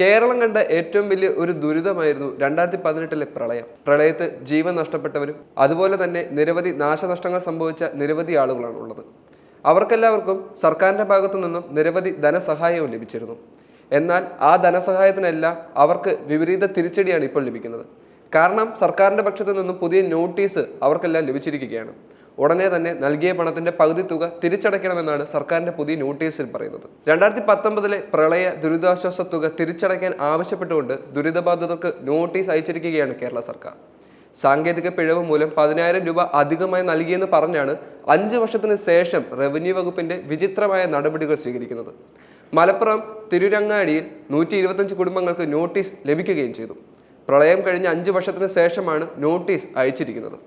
കേരളം കണ്ട ഏറ്റവും വലിയ ഒരു ദുരിതമായിരുന്നു രണ്ടായിരത്തി പതിനെട്ടിലെ പ്രളയം. പ്രളയത്ത് ജീവൻ നഷ്ടപ്പെട്ടവരും അതുപോലെ തന്നെ നിരവധി നാശനഷ്ടങ്ങൾ സംഭവിച്ച നിരവധി ആളുകളാണ് ഉള്ളത്. അവർക്കെല്ലാവർക്കും സർക്കാരിന്റെ ഭാഗത്തു നിന്നും നിരവധി ധനസഹായവും ലഭിച്ചിരുന്നു. എന്നാൽ ആ ധനസഹായത്തിനെല്ലാം അവർക്ക് വിപരീത തിരിച്ചടിയാണ് ഇപ്പോൾ ലഭിക്കുന്നത്. കാരണം സർക്കാരിന്റെ പക്ഷത്തു നിന്നും പുതിയ നോട്ടീസ് അവർക്കെല്ലാം ലഭിച്ചിരിക്കുകയാണ്. ഉടനെ തന്നെ നൽകിയ പണത്തിന്റെ പകുതി തുക തിരിച്ചടയ്ക്കണമെന്നാണ് സർക്കാരിന്റെ പുതിയ നോട്ടീസിൽ പറയുന്നത്. രണ്ടായിരത്തി പത്തൊമ്പതിലെ പ്രളയ ദുരിതാശ്വാസ തുക തിരിച്ചടയ്ക്കാൻ ആവശ്യപ്പെട്ടുകൊണ്ട് ദുരിതബാധിതർക്ക് നോട്ടീസ് അയച്ചിരിക്കുകയാണ് കേരള സർക്കാർ. സാങ്കേതിക പിഴവ് മൂലം പതിനായിരം രൂപ അധികമായി നൽകിയെന്ന് പറഞ്ഞാണ് അഞ്ച് വർഷത്തിന് ശേഷം റവന്യൂ വകുപ്പിന്റെ വിചിത്രമായ നടപടികൾ സ്വീകരിക്കുന്നത്. മലപ്പുറം തിരുരങ്ങാടിയിൽ നൂറ്റി ഇരുപത്തഞ്ച് കുടുംബങ്ങൾക്ക് നോട്ടീസ് ലഭിക്കുകയും ചെയ്തു. പ്രളയം കഴിഞ്ഞ അഞ്ച് വർഷത്തിന് ശേഷമാണ് നോട്ടീസ് അയച്ചിരിക്കുന്നത്.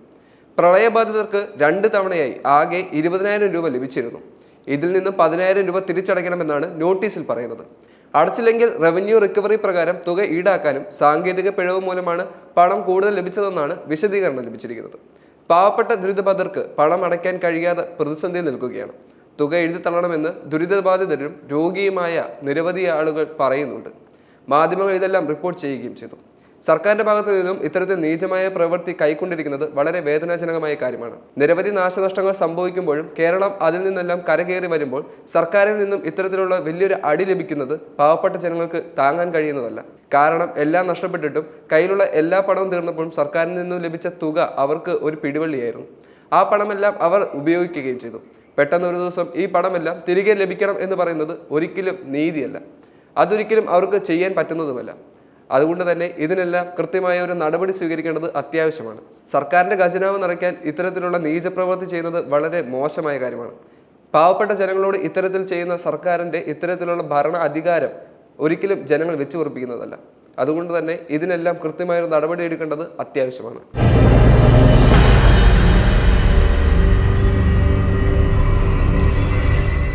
പ്രളയബാധിതർക്ക് രണ്ട് തവണയായി ആകെ ഇരുപതിനായിരം രൂപ ലഭിച്ചിരുന്നു. ഇതിൽ നിന്നും പതിനായിരം രൂപ തിരിച്ചടയ്ക്കണമെന്നാണ് നോട്ടീസിൽ പറയുന്നത്. അടച്ചില്ലെങ്കിൽ റവന്യൂ റിക്കവറി പ്രകാരം തുക ഈടാക്കാനും സാങ്കേതിക പിഴവ് മൂലമാണ് പണം കൂടുതൽ ലഭിച്ചതെന്നാണ് വിശദീകരണം ലഭിച്ചിരിക്കുന്നത്. പാവപ്പെട്ട ദുരിതബാധിതർക്ക് പണം അടയ്ക്കാൻ കഴിയാതെ പ്രതിസന്ധിയിൽ നിൽക്കുകയാണ്. തുക എഴുതി തള്ളണമെന്ന് ദുരിതബാധിതരും രോഗിയുമായ നിരവധി ആളുകൾ പറയുന്നുണ്ട്. മാധ്യമങ്ങൾ ഇതെല്ലാം റിപ്പോർട്ട് ചെയ്യുകയും ചെയ്തു. സർക്കാരിന്റെ ഭാഗത്തു നിന്നും ഇത്തരത്തിൽ നീചമായ പ്രവൃത്തി കൈക്കൊണ്ടിരിക്കുന്നത് വളരെ വേദനാജനകമായ കാര്യമാണ്. നിരവധി നാശനഷ്ടങ്ങൾ സംഭവിക്കുമ്പോഴും കേരളം അതിൽ നിന്നെല്ലാം കരകയറി വരുമ്പോൾ സർക്കാരിൽ നിന്നും ഇത്തരത്തിലുള്ള വലിയൊരു അടി ലഭിക്കുന്നത് പാവപ്പെട്ട ജനങ്ങൾക്ക് താങ്ങാൻ കഴിയുന്നതല്ല. കാരണം എല്ലാം നഷ്ടപ്പെട്ടിട്ടും കയ്യിലുള്ള എല്ലാ പണവും തീർന്നപ്പോഴും സർക്കാരിൽ നിന്നും ലഭിച്ച തുക അവർക്ക് ഒരു പിടിവള്ളിയായിരുന്നു. ആ പണമെല്ലാം അവർ ഉപയോഗിക്കുകയും ചെയ്തു. പെട്ടെന്ന് ഒരു ദിവസം ഈ പണമെല്ലാം തിരികെ ലഭിക്കണം എന്ന് പറയുന്നത് ഒരിക്കലും നീതിയല്ല. അതൊരിക്കലും അവർക്ക് ചെയ്യാൻ പറ്റുന്നതുമല്ല. അതുകൊണ്ട് തന്നെ ഇതിനെല്ലാം കൃത്യമായ ഒരു നടപടി സ്വീകരിക്കേണ്ടത് അത്യാവശ്യമാണ്. സർക്കാരിന്റെ ഖജനാവ് നിറയ്ക്കാൻ ഇത്തരത്തിലുള്ള നീചപ്രവൃത്തി ചെയ്യുന്നത് വളരെ മോശമായ കാര്യമാണ്. പാവപ്പെട്ട ജനങ്ങളോട് ഇത്തരത്തിൽ ചെയ്യുന്ന സർക്കാരിന്റെ ഇത്തരത്തിലുള്ള ഭരണ അധികാരം ഒരിക്കലും ജനങ്ങൾ വെച്ചുറപ്പിക്കുന്നതല്ല. അതുകൊണ്ട് തന്നെ ഇതിനെല്ലാം കൃത്യമായ ഒരു നടപടി എടുക്കേണ്ടത് അത്യാവശ്യമാണ്.